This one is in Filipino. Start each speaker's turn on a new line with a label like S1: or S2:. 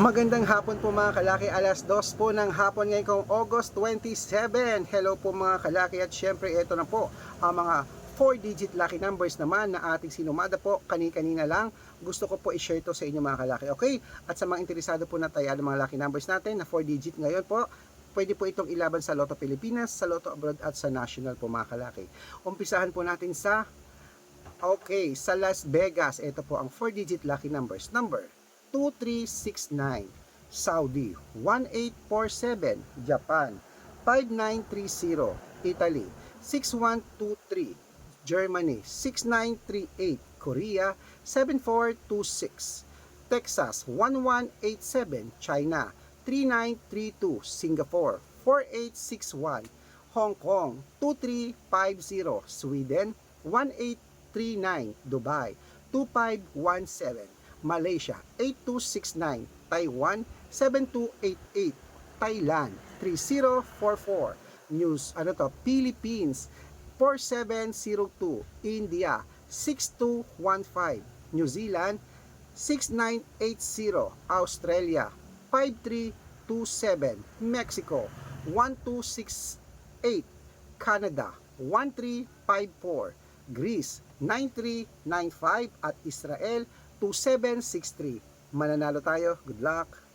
S1: Magandang hapon po mga kalaki, alas 2 po ng hapon ngayon kong August 27. Hello po mga kalaki at syempre ito na po ang mga 4-digit lucky numbers naman na ating sinumada po kani-kanina lang. Gusto ko po i-share to sa inyo mga kalaki, okay? At sa mga interesado po na tayo ng mga lucky numbers natin na 4-digit ngayon po, pwede po itong ilaban sa Lotto Pilipinas, sa Lotto Abroad at sa National po mga kalaki. Umpisahan po natin sa Okay, sa Las Vegas, ito po ang 4-digit lucky numbers. Number 2369, Saudi 1847, Japan 5930, Italy 6123, Germany 6938, Korea 7426, Texas 1187, China 3932, Singapore 4861, Hong Kong 2350, Sweden 1839, Dubai 2517, Malaysia. 8269, Taiwan 7288, Thailand 3044, News ano to, Philippines 4702, India 6215, New Zealand 6980, Australia 5327, Mexico 1268, Canada 1354, Greece 9395 at Israel 2763. Mananalo tayo. Good luck.